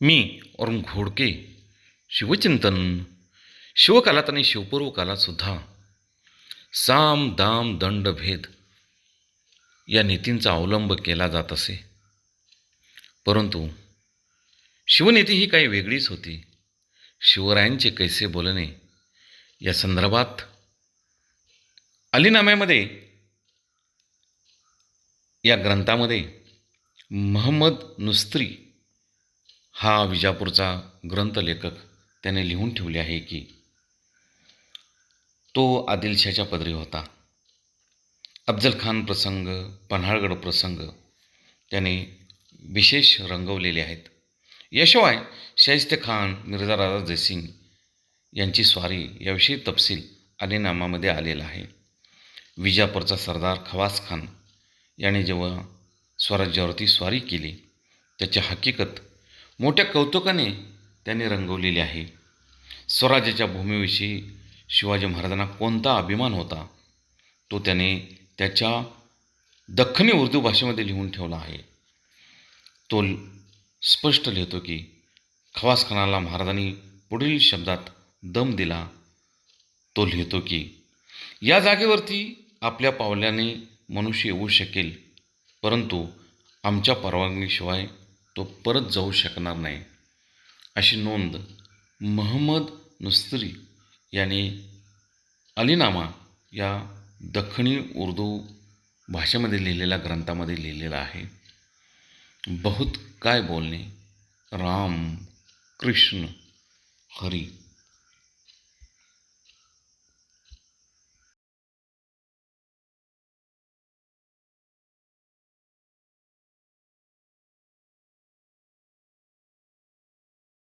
मी अरुण घोडके शिवचिंतन शिवकालात आणि शिवपूर्व कालातसुद्धा साम दाम दंड भेद या नीतींचा अवलंब केला जात असे. परंतु शिवनीती ही काही वेगळीच होती. शिवरायांचे कैसे बोलणे या संदर्भात अलीनाम्यामध्ये या ग्रंथामध्ये महम्मद नुस्त्री हा विजापूरचा ग्रंथलेखक त्याने लिहून ठेवले आहे की तो आदिलशाच्या पदरी होता. अफजल खान प्रसंग पन्हाळगड प्रसंग त्याने विशेष रंगवलेले आहेत. याशिवाय शाहिस्ते खान मिर्झा राजा जयसिंग यांची स्वारी याविषयी तपशील अलीनामामध्ये आलेला आहे. विजापूरचा सरदार खवास खान याने जेव्हा स्वराज्यावरती स्वारी केली त्याची हकीकत मोठ्या कौतुकाने त्याने रंगवलेली आहे. स्वराज्याच्या भूमीविषयी शिवाजी महाराजांना कोणता अभिमान होता तो त्याने त्याच्या दख्खनी उर्दू भाषेमध्ये लिहून ठेवला आहे. तो स्पष्ट लिहितो की खवास खानाला महाराजांनी पुढील शब्दात दम दिला. तो लिहितो की या जागेवरती आपल्या पावल्याने मनुष्य येऊ शकेल परंतु आमच्या परवानगीशिवाय तो परत जाऊ शकणार नाही. अशी नोंद महम्मद नुस्त्री याने अलीनामा या दख्खनी उर्दू भाषेमध्ये लिहिलेल्या ग्रंथामध्ये लिहिलेला आहे. बहुत काय बोलणे? राम कृष्ण हरी.